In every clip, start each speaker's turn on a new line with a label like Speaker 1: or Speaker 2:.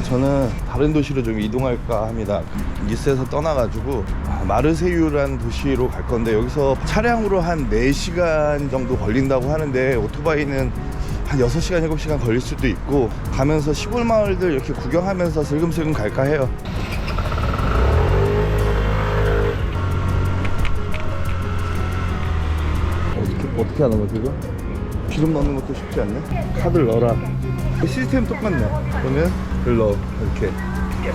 Speaker 1: 아 저는 다른 도시로 좀 이동할까 합니다. 니스에서 떠나가지고 아, 마르세유라는 도시로 갈 건데 여기서 차량으로 한 4시간 정도 걸린다고 하는데 오토바이는 한 6시간 7시간 걸릴 수도 있고 가면서 시골 마을들 이렇게 구경하면서 슬금슬금 갈까 해요. 어떻게, 어떻게 하는 거지 이거? 기름 넣는 것도 쉽지 않네? 카드를 넣어라. 시스템 똑같네. 그러면 글 넣어 이렇게.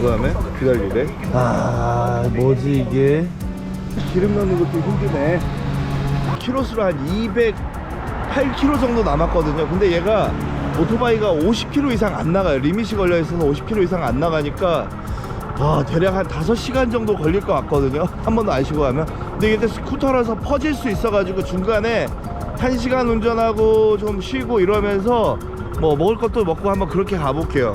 Speaker 1: 그 다음에 기다리래. 아 뭐지 이게? 기름 넣는 것도 힘드네. 키로수로 한 208km 정도 남았거든요. 근데 얘가 오토바이가 50km 이상 안 나가요. 리밋이 걸려 있어서 50km 이상 안 나가니까 와 대략 한 5시간 정도 걸릴 것 같거든요. 한 번도 안 쉬고 가면. 근데 이게 스쿠터라서 퍼질 수 있어 가지고 중간에 1시간 운전하고 좀 쉬고 이러면서 뭐 먹을 것도 먹고 한번 그렇게 가볼게요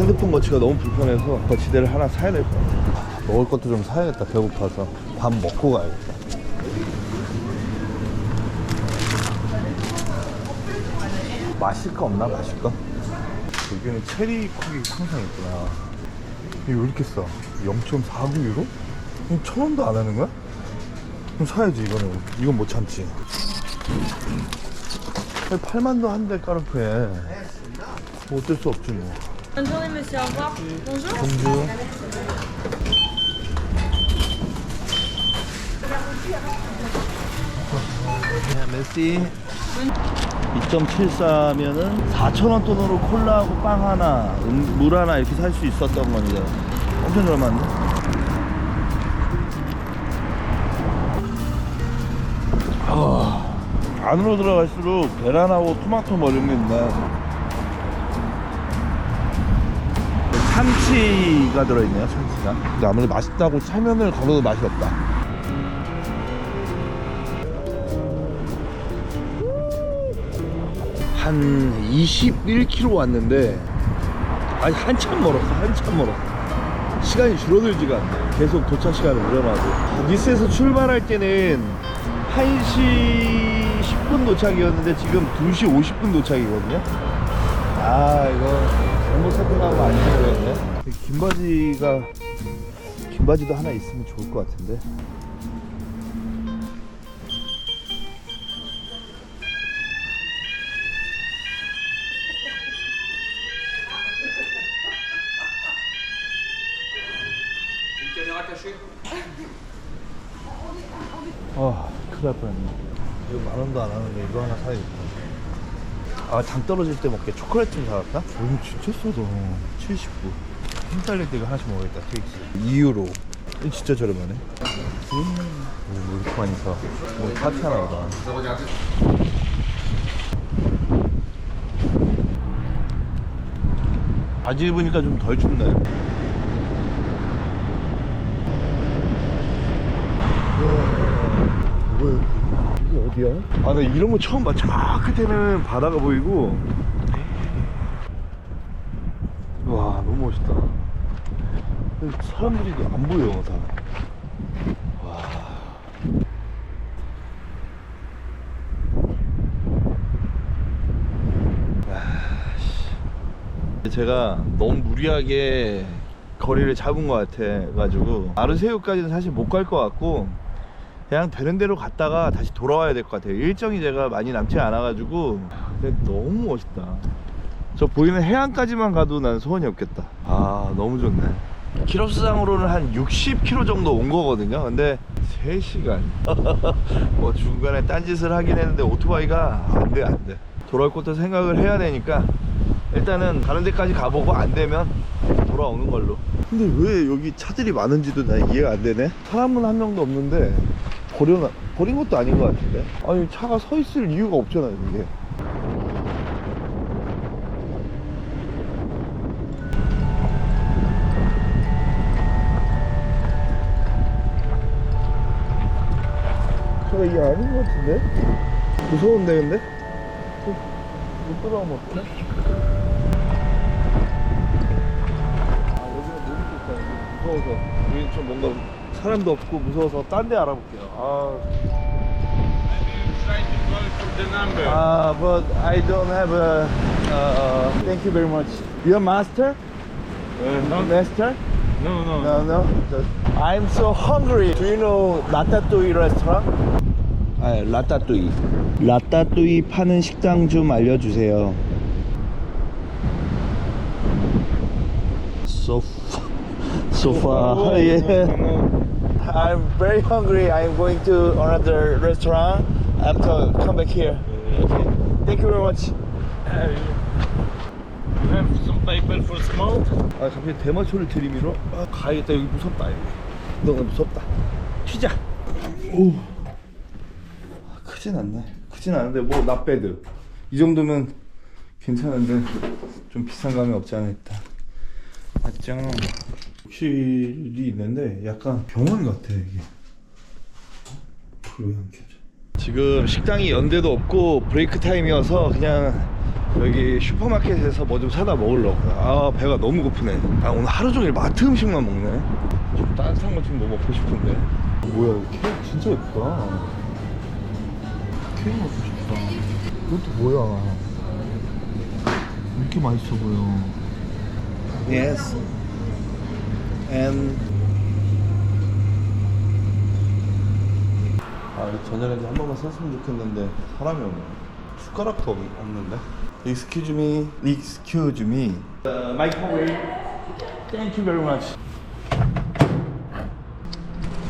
Speaker 1: 핸드폰 거치가 너무 불편해서 거치대를 하나 사야 될 것 같아 먹을 것도 좀 사야겠다. 배고파서. 밥 먹고 가야겠다. 마실 거 없나? 마실 거? 여기는 체리 콕이 항상 있구나. 이게 왜 이렇게 싸? 0.49유로? 천 원도 안 하는 거야? 그럼 사야지 이거는. 이건 못 참지. 8만도 한대 까르프에 뭐 어쩔 수 없지 뭐
Speaker 2: Bonne journée, monsieur. Au revoir. Bonjour.
Speaker 1: 네, 메시 2.74면은 4,000원 돈으로 콜라하고 빵 하나, 음, 물 하나 이렇게 살 수 있었던 겁니다. 엄청 저렴한데? 아, 안으로 들어갈수록 계란하고 토마토 뭐 이런 게 있네. 참치가 들어있네요, 참치가. 근데 아무래도 맛있다고 차면을 걸어도 맛이 없다. 한 21km 왔는데 아니 한참 멀었어 한참 멀었어 시간이 줄어들지가 않네 계속 도착 시간을 늘어나고 니스에서 출발할 때는 1시 10분 도착이었는데 지금 2시 50분 도착이거든요 아 이거 잘못 선택하고 안 되겠네 긴 바지가 긴 바지도 하나 있으면 좋을 것 같은데 아, 큰일 날 뻔했네. 이거 만 원도 안 하는데 이거 하나 사야겠다. 아, 당 떨어질 때 먹게 초콜릿 좀 사갈까? 이거 진짜 싸다. 79. 힘 딸릴 때 이거 하나씩 먹어야겠다, 케이크. 2유로. 이거 진짜 저렴하네. 음, 오, 왜 이렇게 많이 사? 뭐 파티 하나 보다. 바지 입으니까 좀 덜 춥네. 뭐야? 이게 어디야? 아, 나 이런 거 처음 봐. 저 끝에는 바다가 보이고. 와, 너무 멋있다. 사람들이 안 보여, 다. 와. 아, 씨. 제가 너무 무리하게 거리를 잡은 것 같아 가지고 아르세유까지는 사실 못 갈 것 같고 그냥 되는 대로 갔다가 다시 돌아와야 될 것 같아요. 일정이 제가 많이 남지 않아 가지고. 근데 너무 멋있다. 저 보이는 해안까지만 가도 난 소원이 없겠다. 아 너무 좋네. 키로수상으로는 한 60km 정도 온 거거든요. 근데 3시간. 뭐 중간에 딴짓을 하긴 했는데 오토바이가 안돼 안돼. 돌아올 것도 생각을 해야 되니까 일단은 다른 데까지 가보고 안 되면 돌아오는 걸로. 근데 왜 여기 차들이 많은지도 나 이해가 안 되네. 사람은 한 명도 없는데 버려놔 버린 것도 아닌 것 같은데? 아니 차가 서 있을 이유가 없잖아요 이게. 차가 이게 아닌 것 같은데? 무서운데 근데? 못 들어가면 어떡해? 아 여기는 여기 무서워서. 여기 좀 뭔가 사람도 없고 무서워서 딴 데 알아볼게요 아
Speaker 3: put the number.
Speaker 1: Uh, but I don't have a. Uh, thank you very much. You're master?
Speaker 3: Uh, no,
Speaker 1: Master?
Speaker 3: no, no.
Speaker 1: No, no. Just, I'm so hungry. Do you know 라따뚜이 restaurant? 아, 라따뚜이. 라따뚜이 파는 식당 좀 알려주세요. 소파. 소파. yeah. I'm very hungry. I'm going to another restaurant after come back here. Okay. Thank you very much.
Speaker 3: Uh, you have some paper for smoke?
Speaker 1: 아 갑자기 대마초를 들이밀어? 아, 가야겠다 여기 무섭다 여기 너무 무섭다 튀자 오 아, 크진 않네 크진 않은데 뭐 나배드 이 정도면 괜찮은데 좀 비싼 감이 없지 않아 있다 맞죠 욕실이 있는데 약간 병원 같아 이게. 불이 안 켜져 지금 식당이 연대도 없고 브레이크 타임이어서 그냥 여기 슈퍼마켓에서 뭐 좀 사다 먹으려고. 아 배가 너무 고프네. 아 오늘 하루 종일 마트 음식만 먹네. 좀 따뜻한 거좀뭐 먹고 싶은데. 뭐야 이거 케이크 진짜 예쁘다. 케이크 먹고 싶다. 이것도 뭐야? 이렇게 맛있어 보여. Yes and 아, 이 저녁에 한 번만 샀으면 좋겠는데 사람이 없네. 숟가락도 없, 없는데. Excuse me, excuse me. Uh, microwave. Thank you very much.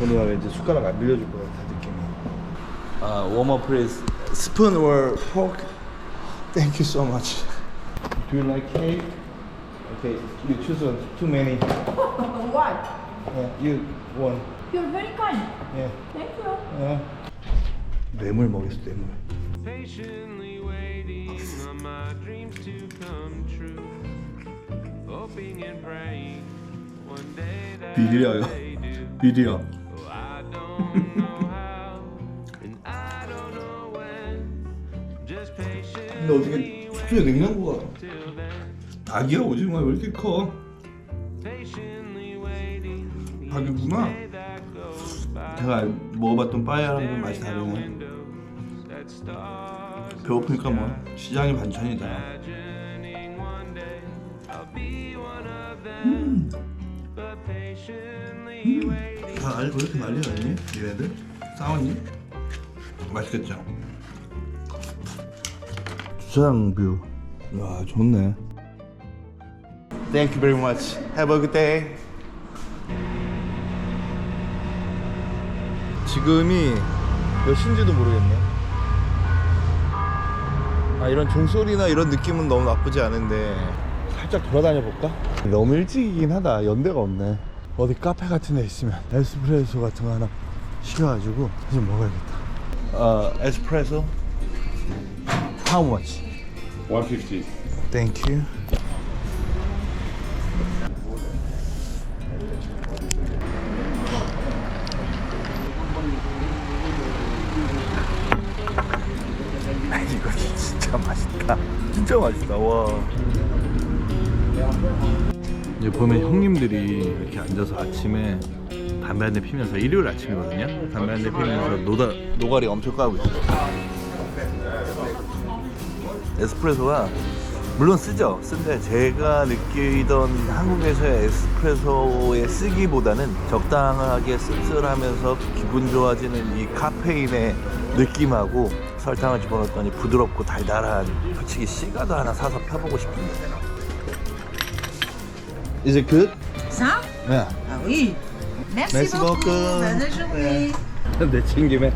Speaker 1: 오늘 왠지 숟가락 안 빌려줄 것 같아 느낌이. 아, warm up please. Spoon or fork? Thank you so much. Do you like cake? Okay, you choose one. Too many.
Speaker 2: Why?
Speaker 1: Yeah, you one.
Speaker 2: You're very kind.
Speaker 1: Yeah.
Speaker 2: Thank you.
Speaker 1: 어. 뇌물 먹였어 뇌물
Speaker 4: patiently waiting on my dreams to come true. Hoping and praying one day that
Speaker 1: 비리야요
Speaker 4: they do.
Speaker 1: 비리야
Speaker 4: Oh, I don't know how, and I don't know when. Just
Speaker 1: 근데 어떻게 숙소에 냉장고가
Speaker 4: till then.
Speaker 1: 닭이야 오징어야 왜 이렇게 커. 닭이구나. 제가 먹어봤던 빠에야랑은 맛이 다르네. 배고프니까 뭐 시장이 반찬이다
Speaker 4: patiently waiting.
Speaker 1: 다 알고 이렇게 난리 났니? 니네들? 싸웠니? 맛있겠죠? 주차장 뷰. 와 좋네. Thank you very much. Have a good day. 지금이 몇 시인지도 모르겠네. 아 이런 종소리나 이런 느낌은 너무 나쁘지 않은데 살짝 돌아다녀 볼까? 너무 일찍이긴 하다. 연대가 없네. 어디 카페 같은 데 있으면 에스프레소 같은 거 하나 시켜가지고 좀 먹어야겠다. 어, 에스프레소? How much?
Speaker 3: 150.
Speaker 1: Thank you. 진짜 맛있다. 와. 이제 보면 형님들이 이렇게 앉아서 아침에 담배 한 대 피면서 일요일 아침이거든요. 담배 한 대 피면서 노다 노가리 엄청 까고 있어요. 에스프레소가 물론 쓰죠. 쓴데 제가 느끼던 한국에서의 에스프레소의 쓰기보다는 적당하게 씁쓸하면서 기분 좋아지는 이 카페인의 느낌하고 설탕을 집어넣었더니 부드럽고 달달한 솔직히 시가도 하나 사서 펴보고 싶은데. Is it good?
Speaker 5: Ça
Speaker 1: Yeah.
Speaker 5: Ah oui. Merci,
Speaker 1: Merci
Speaker 5: beaucoup.
Speaker 1: beaucoup.
Speaker 5: Bonne journée.
Speaker 1: 내친 김에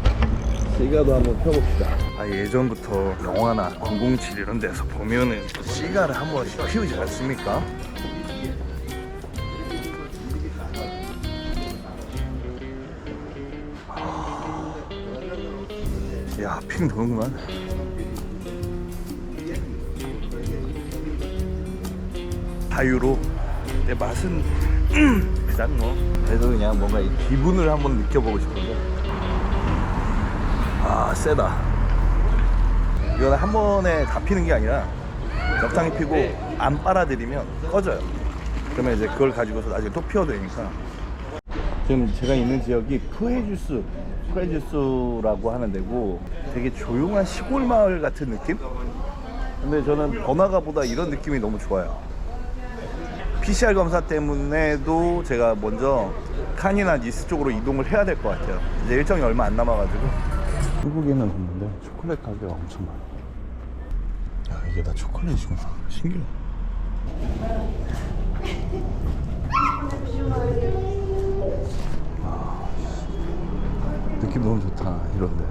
Speaker 1: 시가도 한번 펴봅시다. 아 예전부터 영화나 007 이런 데서 보면은 시가를 한 번씩 피우지 않습니까? 야, 핑 도는구만. 다유로 내 맛은 그냥 뭐 그래도 그냥 뭔가 이 기분을 한번 느껴보고 싶은데. 아 세다. 이거는 한 번에 다 피는 게 아니라 적당히 피고 안 빨아들이면 꺼져요. 그러면 이제 그걸 가지고서 나중에 또 피워야 되니까. 지금 제가 있는 지역이 푸헤주스 프레지스라고 하는 데고 되게 조용한 시골 마을 같은 느낌? 근데 저는 번화가보다 이런 느낌이 너무 좋아요. PCR 검사 때문에도 제가 먼저 칸이나 니스 쪽으로 이동을 해야 될 것 같아요. 이제 일정이 얼마 안 남아가지고. 한국에는 없는데 초콜릿 가게가 엄청 많아. 야 이게 다 초콜릿이구나. 신기해. 느낌 너무 좋다 이런데.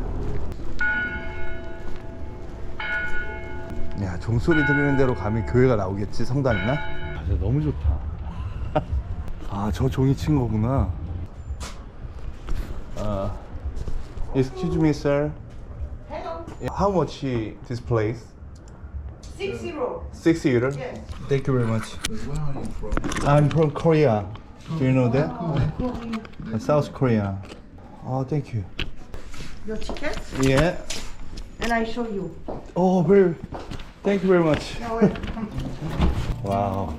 Speaker 1: 야 종소리 들리는 대로 가면 교회가 나오겠지 성당이나? 아 진짜 너무 좋다 아 저 종이 친 거구나 아 Excuse me sir How much this place?
Speaker 5: Six euro.
Speaker 1: Six euro?
Speaker 5: Yes.
Speaker 1: Thank you very much I'm from Korea Do you know that? South Korea Oh thank you
Speaker 5: Your ticket,
Speaker 1: Yeah
Speaker 5: and I show you.
Speaker 1: Oh very Thank you very much
Speaker 5: You're welcome.
Speaker 1: Wow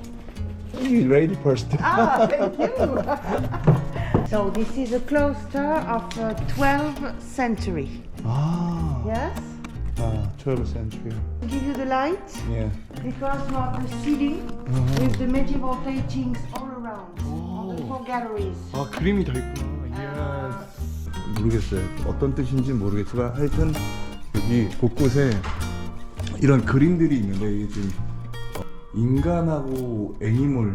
Speaker 1: You ready first
Speaker 5: ah, thank you. so this is a cloister of uh, 12th century.
Speaker 1: 아
Speaker 5: Yes.
Speaker 1: 아, 12th century.
Speaker 5: Give you the light
Speaker 1: 예.
Speaker 5: because you have the ceiling with the medieval paintings all around on the four galleries.
Speaker 1: 아, 그림이 다 있구나. 모르겠어요. 어떤 뜻인지 모르겠지만 하여튼 여기 곳곳에 이런 그림들이 있는데 이게 지금 어, 인간하고 애니멀이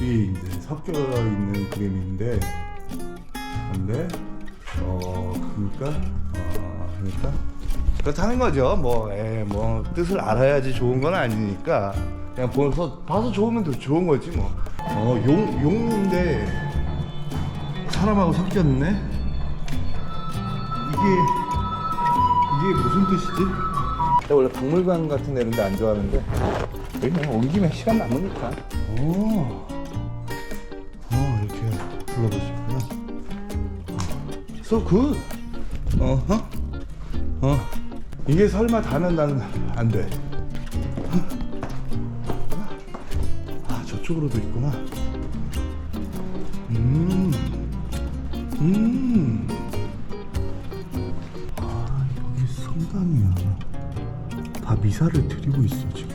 Speaker 1: 이제 섞여 있는 그림인데 근데 어 그러니까 어 그러니까 그렇다는 거죠. 뭐, 에, 뭐 뜻을 알아야지 좋은 건 아니니까 그냥 봐서 봐서 좋으면 더 좋은 거지 뭐. 어, 용 용인데 사람하고 섞였네. 이게 이게 무슨 뜻이지? 내가 원래 박물관 같은 데 이런 데안 좋아하는데 여기 그냥 온 김에 시간 남으니까. 오, 어 이렇게 불러볼 수 있구나. So good. 어허. 어. 이게 설마 다는 나는 안 돼. 아, 저쪽으로도 있구나. 음. 음. 성당이야. 다 미사를 드리고 있어, 지금.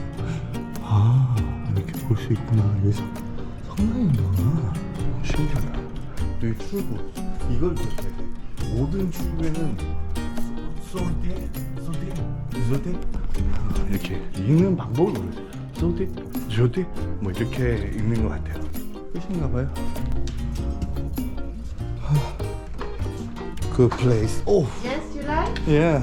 Speaker 1: 아, 이렇게 볼 수 있구나. 여기 성, 성당이구나. 어, 신기하다. 여기 출구. 이걸 기억해야 돼. 모든 출구에는 쏠띠, 쏠띠. 아, 이렇게 읽는 방법을 모르겠어요. 쏠띠, 쏠띠, 뭐 이렇게 읽는 것 같아요. 끝인가 봐요. 그 플레이스. 오,
Speaker 5: Yes, you like?
Speaker 1: 예.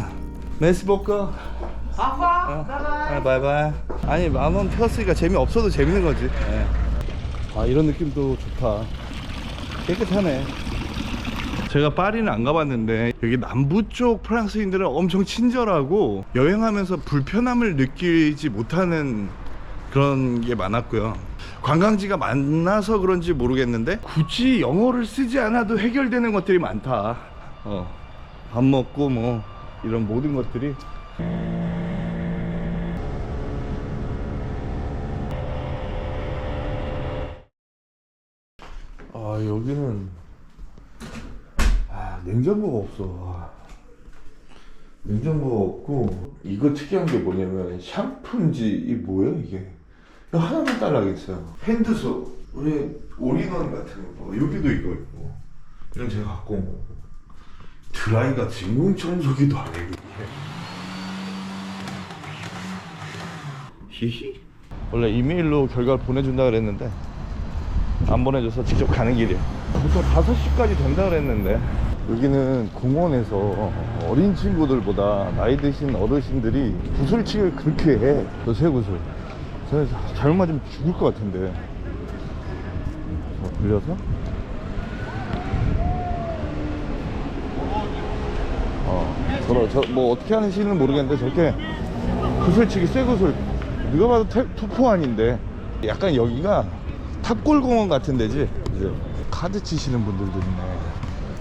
Speaker 5: Au revoir. Bye bye.
Speaker 1: 아, 바이바이. 아니 만원 폈으니까 재미 없어도 재밌는 거지. 아 이런 느낌도 좋다. 깨끗하네. 제가 파리는 안 가봤는데 여기 남부 쪽 프랑스인들은 엄청 친절하고 여행하면서 불편함을 느끼지 못하는 그런 게 많았고요. 관광지가 많아서 그런지 모르겠는데 굳이 영어를 쓰지 않아도 해결되는 것들이 많다. 어, 밥 먹고 뭐 이런 모든 것들이. 아 여기는 아 냉장고가 없어. 아. 냉장고가 없고 이거 특이한 게 뭐냐면 샴푸인지 이 뭐야 이게? 이거 하나만 달라겠어요. 핸드소. 우리 올인원 같은 거 여기도 이거 있고. 이런 제가 갖고 온 거고 드라이가 진공 청소기도 아니고 히히 원래 이메일로 결과를 보내준다 그랬는데 안 보내줘서 직접 가는 길이야. 보통 5시까지 된다 그랬는데 여기는 공원에서 어린 친구들보다 나이 드신 어르신들이 구슬치기를 그렇게 해. 저 쇠구슬. 저 잘못 맞으면 죽을 것 같은데. 자, 돌려서. 어, 저러, 저, 뭐 어떻게 하는지는 모르겠는데 저렇게 구슬치기 쇠구슬. 누가 봐도 태, 투포환인데 약간 여기가 탑골공원 같은 데지? 이제 카드 치시는 분들도 있네.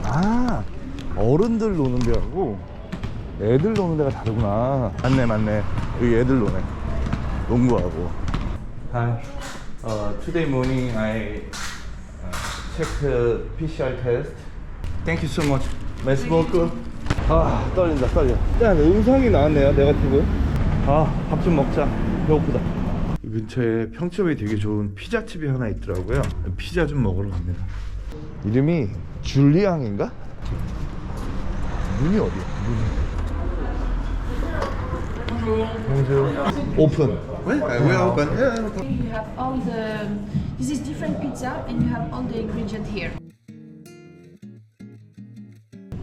Speaker 1: 아 어른들 노는 데하고 애들 노는 데가 다르구나. 맞네 맞네. 여기 애들 노네. 농구하고. Hi. uh, Today morning I uh, checked PCR test. Thank you so much. 메스버크 아 떨린다 떨려 일단 음성이 나왔네요 네거티브 아밥 좀 먹자 배고프다 이 근처에 평점이 되게 좋은 피자집이 하나 있더라고요 피자 좀 먹으러 갑니다 이름이 줄리앙인가? 문이 어디야 문이 오픈 왜? 왜 오픈?
Speaker 6: You have all the. This is different pizza, and you have all the ingredients here.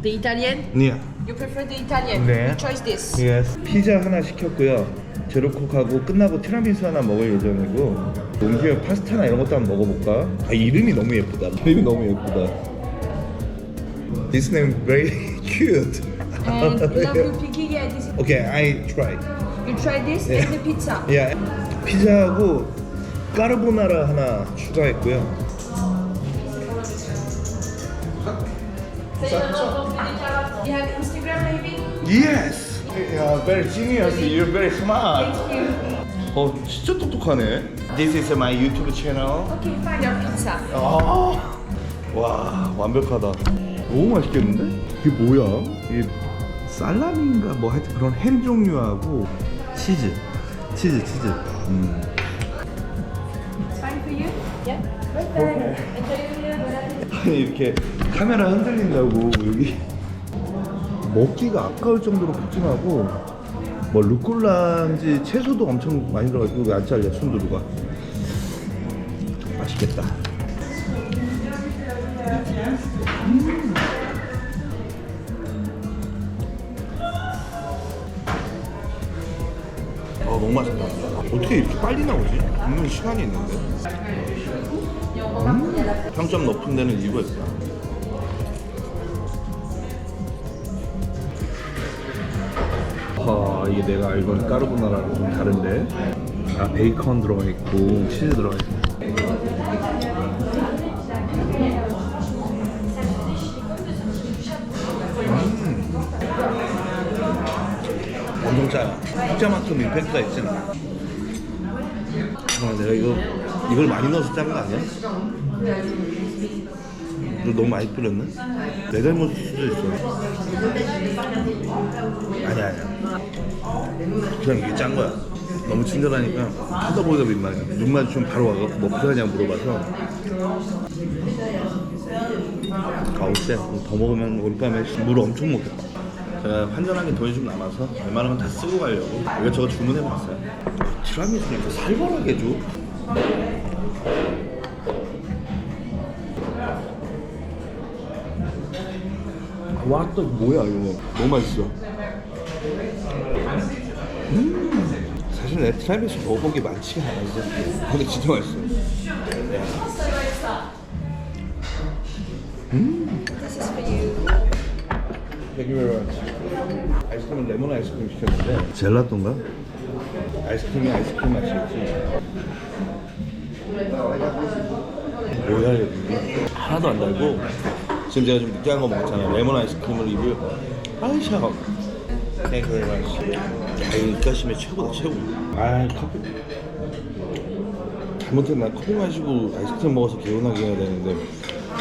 Speaker 6: The Italian.
Speaker 1: 네
Speaker 6: You prefer the Italian.
Speaker 1: 네.
Speaker 6: You choose this.
Speaker 1: 예스. 피자 하나 시켰고요. 제로콕하고 끝나고 티라미수 하나 먹을 예정이고 옮기면 파스타나 이런 것도 한번 먹어볼까? 아 이름이 너무 예쁘다. 이름이 너무 예쁘다. This name very cute.
Speaker 6: And love picky. Yeah, this. Is,
Speaker 1: Okay, I try.
Speaker 6: you try this
Speaker 1: Yeah.
Speaker 6: and the pizza.
Speaker 1: 야 피자하고 까르보나라 하나 추가했고요. Yes. Yeah, very genius. You're very smart. 어 진짜 똑똑하네. This is my YouTube channel.
Speaker 6: Okay, fine. Your pizza.
Speaker 1: 아, 와 완벽하다. 너무 맛있겠는데? 이게 뭐야? 이게 살라미인가 뭐 하여튼 그런 햄 종류하고 치즈, 치즈, 치즈. 음.
Speaker 6: Fine for you. Yeah. Perfect. Enjoy your meal. Bon appetit.
Speaker 1: 아니 이렇게 카메라 흔들린다고 여기 먹기가 아까울 정도로 푸짐하고 뭐 루꼴라인지 채소도 엄청 많이 들어가지고 왜안 잘려 순두부가 맛있겠다. 아 너무 맛있다. 어떻게 이렇게 빨리 나오지? 분명히 시간이 있는데. 음, 평점 높은 데는 이유가 있다. 이게 내가 알던 까르보나라랑 좀 다른데 아 베이컨 들어가 있고 치즈 들어가 있고 음. 엄청 짜요 피자만큼 임팩트가 있진 않아 아 내가 이거 이걸 많이 넣어서 짠 거 아니야? 이거 너무 많이 뿌렸네? 내 잘못일 수도 있어. 아니야 아니야. 그냥 이게 짠 거야. 너무 친절하니까 보니까 민망해. 눈 마주치면 바로 와서 뭐 필요하냐고 물어봐서. 아우 쎄 더 먹으면 오늘 밤에 물 엄청 먹겠다. 제가 환전하기 돈이 좀 남아서 웬만하면 다 쓰고 가려고. 이것저것 주문해봤어요. 티라미수는 이렇게 살벌하게 줘 와 또 뭐야 이거? 너무 맛있어. 음. 사실 내 트라이베스 먹어본 게 많지가 않아 진짜 근데 진짜 맛있어. 음 Thank you very much. 아이스크림은 레몬 아이스크림 시켰는데. 젤라또인가? 아이스크림이 아이스크림 맛이겠지 뭐야 이거? 하나도 안 달고 지금 제가 좀 느끼한 거 먹었잖아요 레몬 아이스크림을 입을 아이샤 땡큐 very much. 야 이거 입가심에 최고다 최고. 아 커피. 잘못했나 커피 마시고 아이스크림 먹어서 개운하게 해야 되는데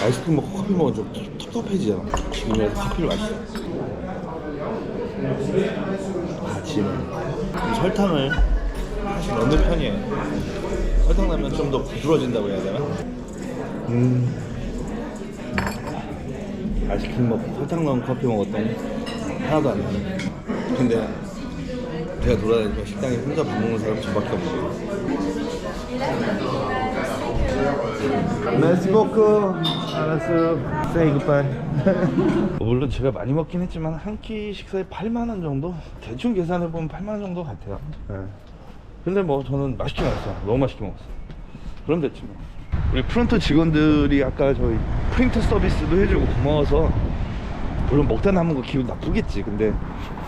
Speaker 1: 아이스크림 먹고 커피 먹으면 좀 텁- 텁텁해지잖아. 지금이라도 커피를 마시자. 아침에 이 설탕을 사실 넣는 편이에요. 설탕 넣으면 좀 더 부드러워진다고 해야 되나? 음 아이스크림 먹고 설탕 넣은 커피 먹었더니 하나도 안 나네. 근데 제가 돌아다니니까 식당에 혼자 밥 먹는 사람 저밖에 없어요 메스버크 알았어. Say goodbye. 물론 제가 많이 먹긴 했지만 한 끼 식사에 8만원 정도? 대충 계산해보면 8만원 정도 같아요. 네. 근데 뭐 저는 맛있게 먹었어요. 너무 맛있게 먹었어요. 그럼 됐지 뭐 우리 프론트 직원들이 아까 저희 프린트 서비스도 해주고 고마워서 물론 먹다 남은 거 기분 나쁘겠지 근데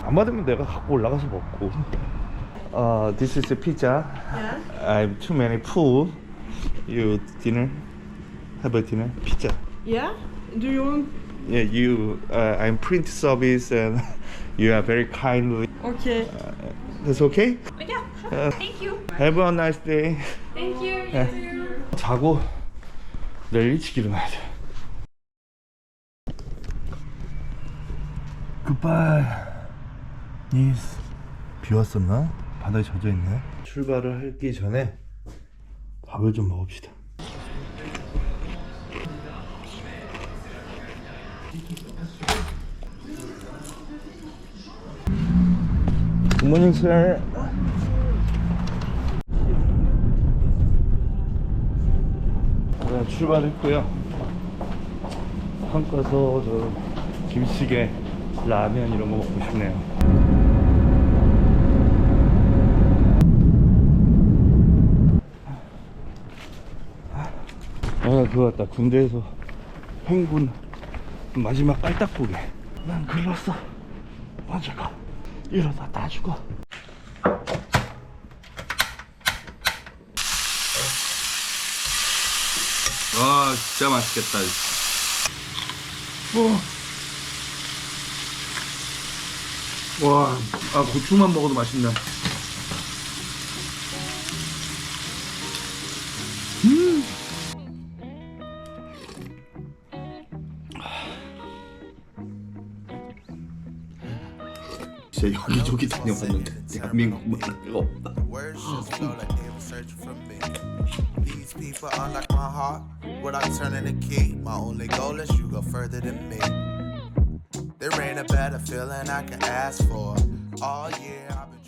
Speaker 1: 안 받으면 내가 갖고 올라가서 먹고 어, this is a pizza I'm too many full you dinner have a dinner pizza
Speaker 2: Yeah? Do you want?
Speaker 1: yeah you uh, I'm print service and you are very kind
Speaker 2: Okay.
Speaker 1: that's okay
Speaker 6: Yeah. Sure. Thank you.
Speaker 1: have a nice day
Speaker 6: Thank you. You
Speaker 1: Yeah. 자고 내일 일찍 일어나야 돼. 굿바이 예스 비 왔었나? 바닥에 젖어 있네. 출발을 하기 전에 밥을 좀 먹읍시다. 굿모닝 sir 네, 출발했고요. 한 가서 저 김치찌개 라면 이런 거 먹고 싶네요. 아 그거 같다. 군대에서 행군 마지막 깔딱고개. 난 글렀어. 먼저 가. 이러다 다 죽어 와 진짜 맛있겠다 와, 아 고추만 먹어도 맛있네. 진짜 여기저기 다녀봤는데 대한민국만 내가 없다.
Speaker 7: Searching for me. These people unlock my heart without turning the key. My only goal is you go further than me. There ain't a better feeling I can ask for. All year I've been.